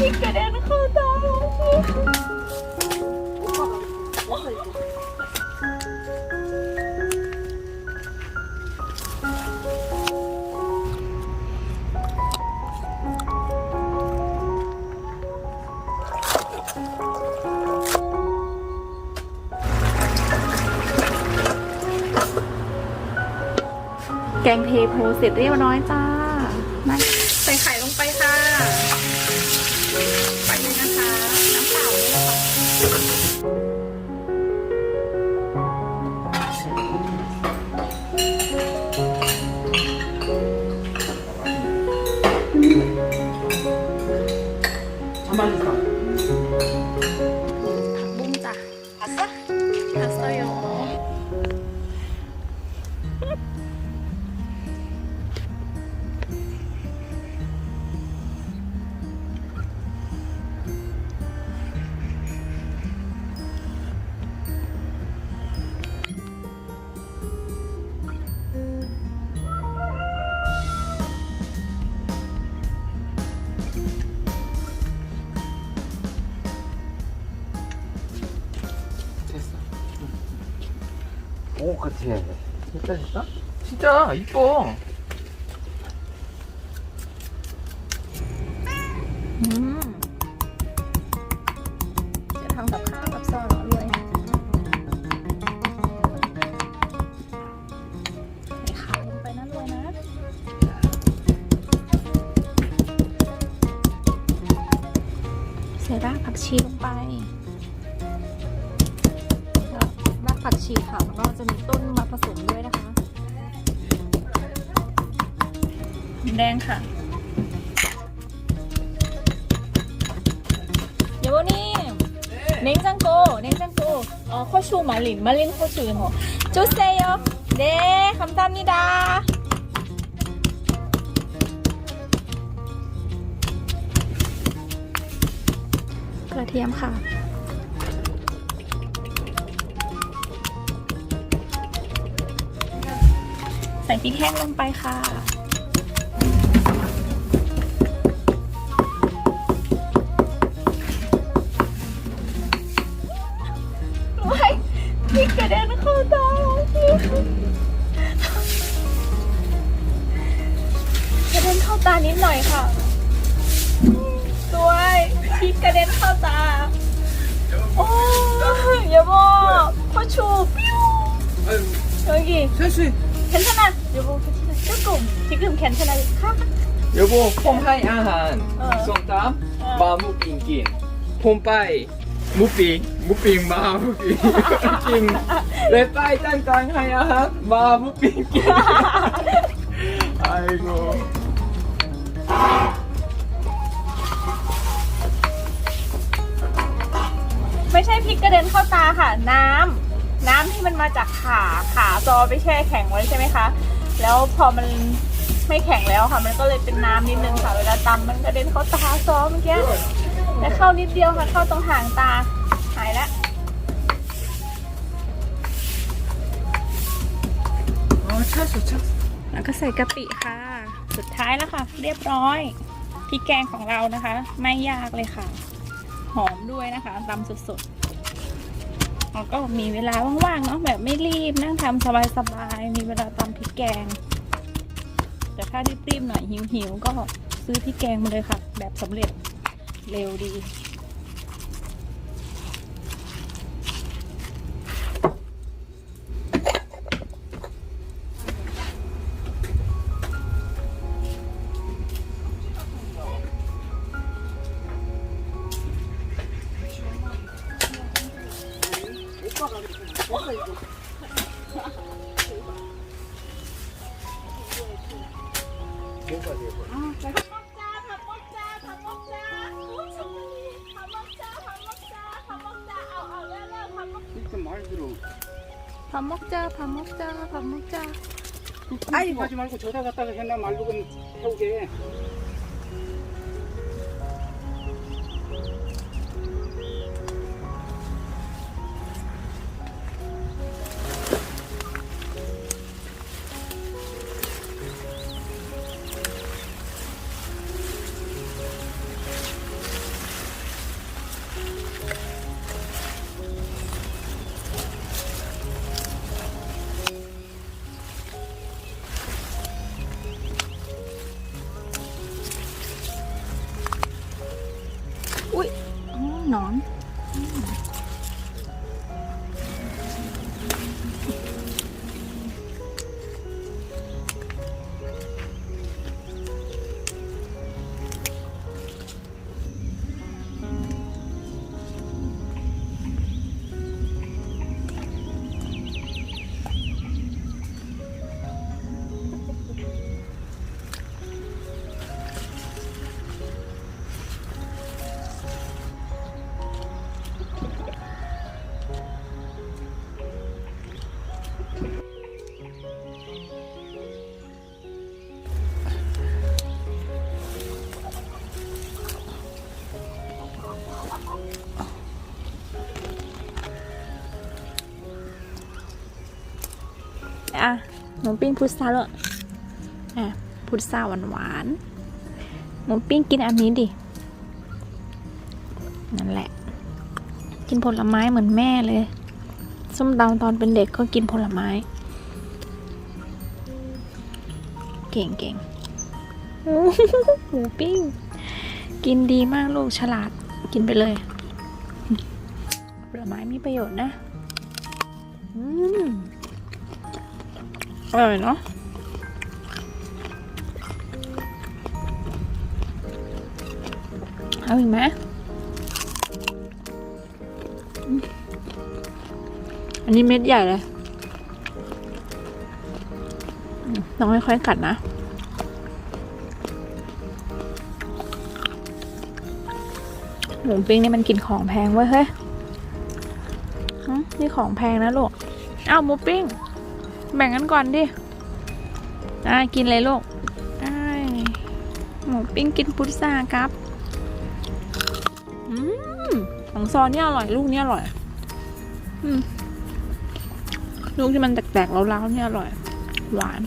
พี่กระเด็นเข้าตาแกงเทโพเสร็จเรียบร้อยจ้า 오, 같아. 됐다, 됐다? 진짜, 이뻐. อืมจะทำกับข้าวกับซอสด้วยใส่ขาลงไปนะรวยนะ ใส่รากผักชีลงไปแล้วรากผักชีค่ะแล้วก็ จะมีต้นมาผสมด้วยนะคะ แดงค่ะ เดี๋ยววันนี้เน่งจังโกเน่งจังโกอ๋อข้อชูมาลินมาลินข้อชูหรอจูเซโยเดคำตามนิดากระเทียมค่ะ พริกแห้งลงไปค่ะ ไม่พริกกระเด็นเข้าตาพี่กระเด็นเข้าตานิดหน่อยค่ะด้วยพริกกระเด็นเข้าตา โอ้ยอย่าบอกพ่อชูปิ้ว여기下ย 괜찮아 여보 괜찮아 조금 지금 괜찮아 가 여보, 폼 하이 아한. 어. 쏨땀, 어. 마무 빙긴. 폼 빠이. 무빙, 무빙, 마무 빙. 빙. 레 빠이 땅땅 하이 아한. 마무 빙긴. 아이고. ไม่ใช่พริกกระเด็นเข้าตาค่ะ น้ำ น้ำที่มันมาจากขาขาซอไปแช่แข็งไว้ใช่ไหมคะ แล้วพอมันไม่แข็งแล้วค่ะ มันก็เลยเป็นน้ำนิดนึงค่ะ เวลาตำมันกระเด็นเข้าตาซอเมื่อกี้แต่เข้านิดเดียวค่ะ เข้าตรงหางตาหายแล้วแล้วก็ใส่กะปิค่ะ สุดท้ายแล้วค่ะ เรียบร้อยพริกแกงของเรานะคะ ไม่ยากเลยค่ะ หอมด้วยนะคะตำสดๆ เราก็มีเวลาว่างๆเนาะแบบไม่รีบนั่งทำสบายๆมีเวลาตำพริกแกง แต่ถ้ารีบๆหน่อยหิวๆก็ซื้อพริกแกงมาเลยค่ะ แบบสำเร็จเร็วดี 뭐가 돼? 밥 먹자, 밥 먹자, 밥 먹자. 오, 정말. 밥 먹자, 밥 먹자, 밥 먹자. 아, 아, 왜, 왜, 밥 먹자. 진짜 말 들어. 밥 먹자, 밥 먹자, 밥 먹자. 아이고 하지 말고 저다 갖다가 했나 말로 좀 해오게 หมูปิ้งพุทราเลยอะพุทราหวานหวานๆหมูปิ้งกินอันนี้ดิ นั่นแหละ กินผลไม้เหมือนแม่เลย ส้มตำตอนเป็นเด็กก็กินผลไม้ เก่งเก่งหมูปิ้ง กินดีมากลูกฉลาด กินไปเลย ผลไม้มีประโยชน์นะ อร่อยเนาะเอาอีกไหมอันนี้เม็ดใหญ่เลยต้องค่อยๆกัดนะหมูปิ้งนี่มันกินของแพงเว้ยเฮ้ยนี่ของแพงนะลูก อ้าวหมูปิ้ง แบ่งกันก่อนดิอ่ากินเลยลูกอ้าหมูปิ้งกินพุทราครับ อืมของซอนนี่อร่อยลูกนี่อร่อย อืม ลูกที่มันแตกๆแล้วๆนี่อร่อย หวาน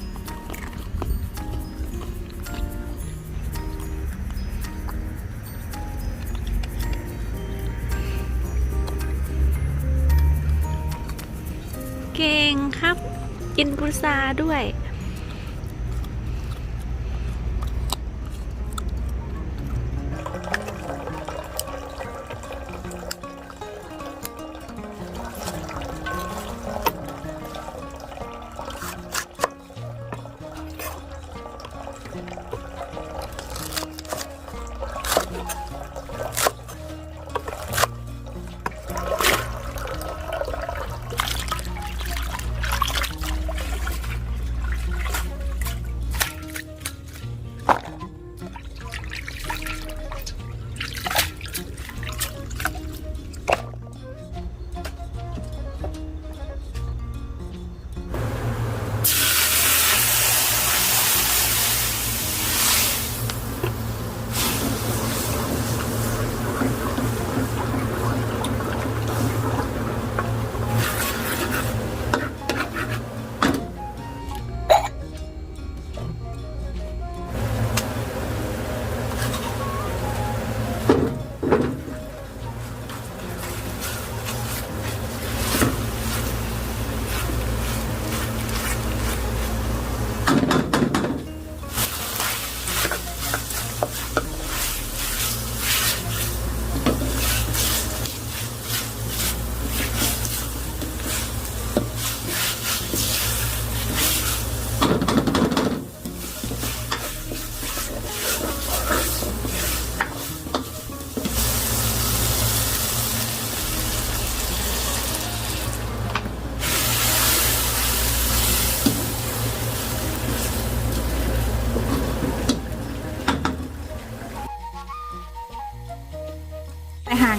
กินกุซาด้วย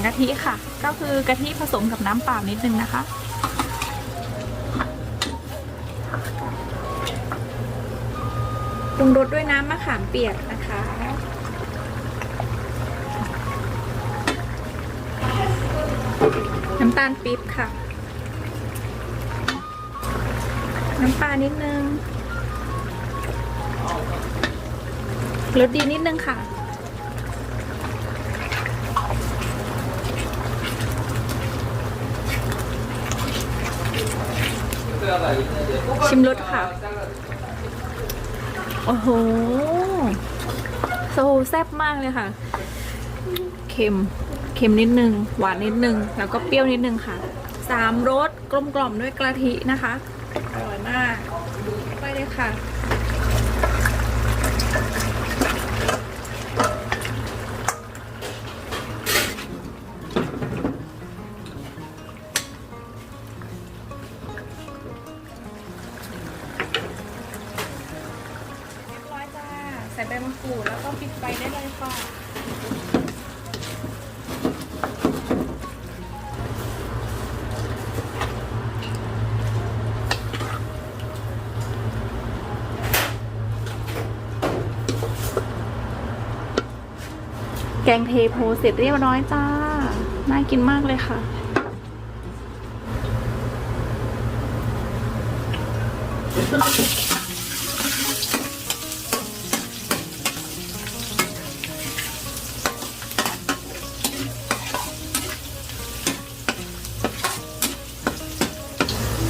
กะทิค่ะ ก็คือกะทิผสมกับน้ำเปล่านิดนึงนะคะ ปรุงรสด้วยน้ำมะขามเปียกนะคะ น้ำตาลปี๊บค่ะ น้ำปลานิดนึงรสดีนิดนึงค่ะ ชิมรสค่ะ โอ้โหโซแซ่บมากเลยค่ะ เค็ม เค็มนิดนึง หวานนิดนึง แล้วก็เปรี้ยวนิดนึงค่ะ สามรสกลมกล่อมด้วยกะทินะคะ อร่อยมาก ไปเลยค่ะ แกงเทโพเสร็จเรียบร้อยจ้า น่ากินมากเลยค่ะ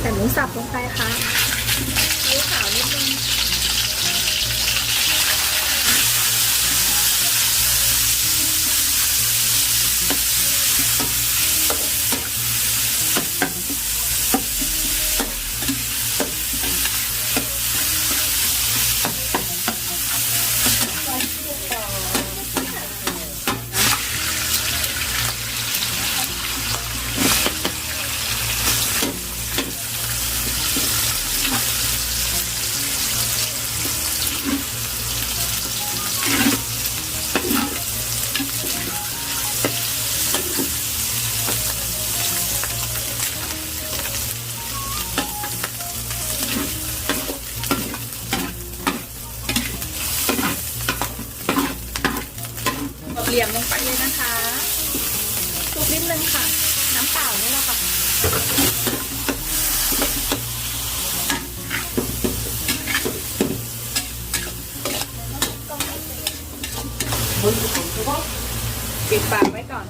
ใส่หมูสับลงไปค่ะ เหลี่ยมลงไปเลยนะคะคลุกนิดนึงค่ะ น้ำเปล่านี่แหละค่ะปิดปากไว้ก่อน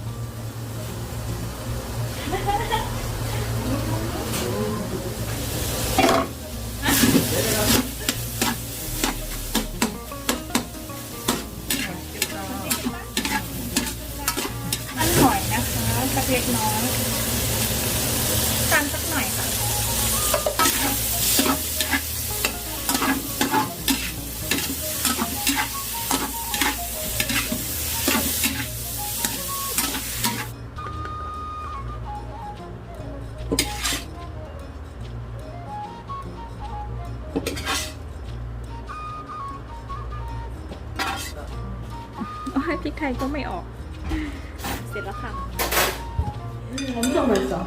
เล็กน้อย 맛있어.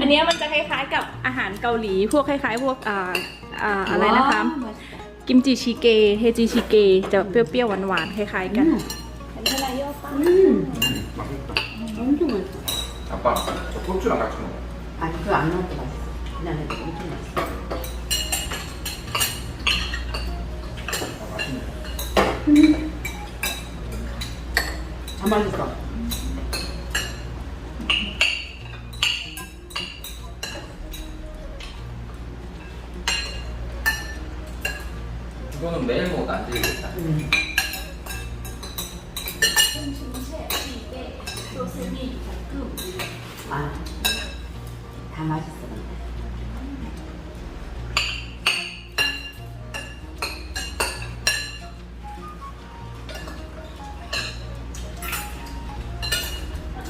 อันเนี้ยมันจะคล้ายๆกับอาหารเกาหลี พวกคล้ายๆ พวกอ่าอ่าอะไรนะคะ 와, 맛있다. กิมจิชิเก เฮจิชิเก จะเปรี้ยวๆ หวานๆ คล้ายๆ กัน 음. 엄청 맛있어. 아빠, 저 고추랑 같이 먹어. 아니 그거 안 넣어도 맛있어. 그냥 해도 엄청 맛있어. 아, 맛있네. 다 맛있어. 이거는 매일 먹어도 안 되겠다. 음. 아, 다 맛있어.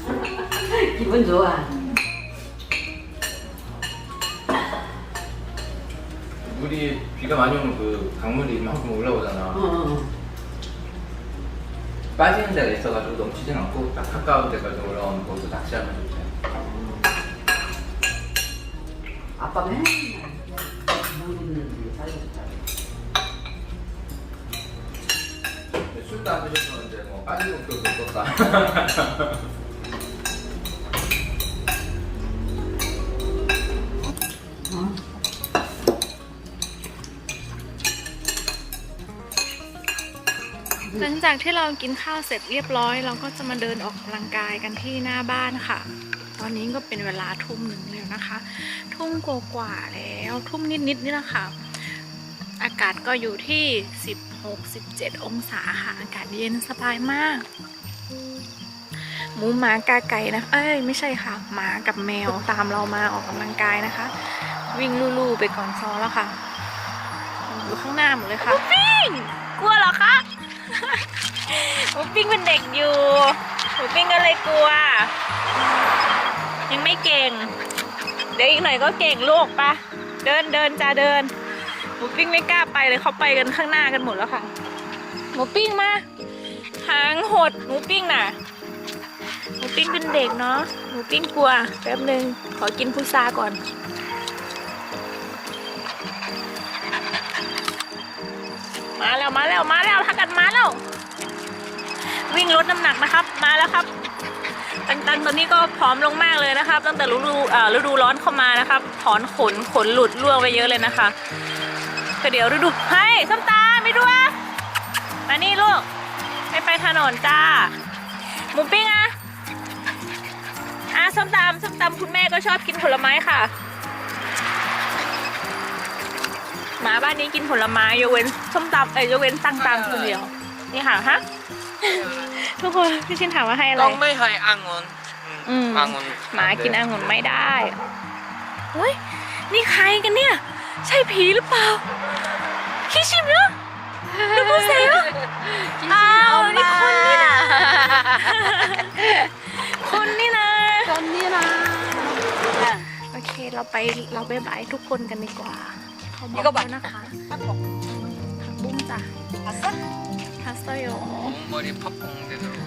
기분 좋아. 강물이 이만큼 올라오잖아. 어, 어. 빠지는 데가 있어가지고 넘치진 않고 딱 가까운 데까지 올라오는 거기서 낚시하면 좋대. 맨날 살고 싶다. 근데 술도 안 드셨었는데 뭐 빠지고 그걸 못 떴다. จากที่เรากินข้าวเสร็จเรียบร้อย เราก็จะมาเดินออกกำลังกายกันที่หน้าบ้านค่ะ ตอนนี้ก็เป็นเวลาทุ่มหนึ่งแล้วนะคะ ทุ่มกว่าๆแล้วทุ่มนิดๆนี่แหละค่ะ อากาศก็อยู่ที่ 16-17 องศาค่ะ อากาศเย็นสบายมากหมูหมากาไก่นะ เอ้ยไม่ใช่ค่ะ หมากับแมวตามเรามาออกกำลังกายนะคะ วิ่งลู่ๆไปก่อนซ้อแล้วค่ะ อยู่ข้างหน้าหมดเลยค่ะปิ้งกลัวเหรอคะ หมูปิ้งเป็นเด็กอยู่หมูปิ้งก็เลยกลัว ยังไม่เก่ง เดี๋ยวอีกหน่อยก็เก่งลูกปะเดินเดินจ้าเดินหมูปิ้งไม่กล้าไปเลยเขาไปกันข้างหน้ากันหมดแล้วค่ะ หมูปิ้งมาหางหดหมูปิ้งน่ะหมูปิ้งเป็นเด็กเนาะหมูปิ้งกลัวแป๊บหนึ่งขอกินพุทราก่อน มาแล้วมาแล้วมาแล้วทักกันมาแล้ว วิ่งลดน้ำหนักนะครับ มาแล้วครับ ตันตันตอนนี้ก็ผอมลงมากเลยนะครับ ตั้งแต่ฤดูฤดูร้อนเข้ามานะครับ ถอนขนขนหลุดร่วงไปเยอะเลยนะคะก็เดี๋ยวฤดูเฮ้ส้มตาไม่ด้วยมานี่ลูกไม่ไปถนนจ้าหมูปิ้งอะอะส้มตำส้มตำคุณแม่ก็ชอบกินผลไม้ค่ะ หมาบ้านนี้กินผลไม้ยกเว้นส้มตำเอ้ยยกเว้นตังตังคนเดียว นี่ค่ะฮะทุกคนพี่ชินถามว่าให้อะไร ต้องไม่ให้อ่างนอืมอ่างนหมากินองุ่นไม่ได้เฮ้ยนี่ใครกันเนี่ย ใช่ผีหรือเปล่าคิชิมเนอะดูโมเซลอ้าวนี่คนนี่นะคนนี่นะคนนี้นะโอเคเราไปเราไปบายทุกคนกันดีกว่า เขาบอกแล้วนะคะผักบุ้งจ้ะฮัสโตโย 머리 팝뽕 되도록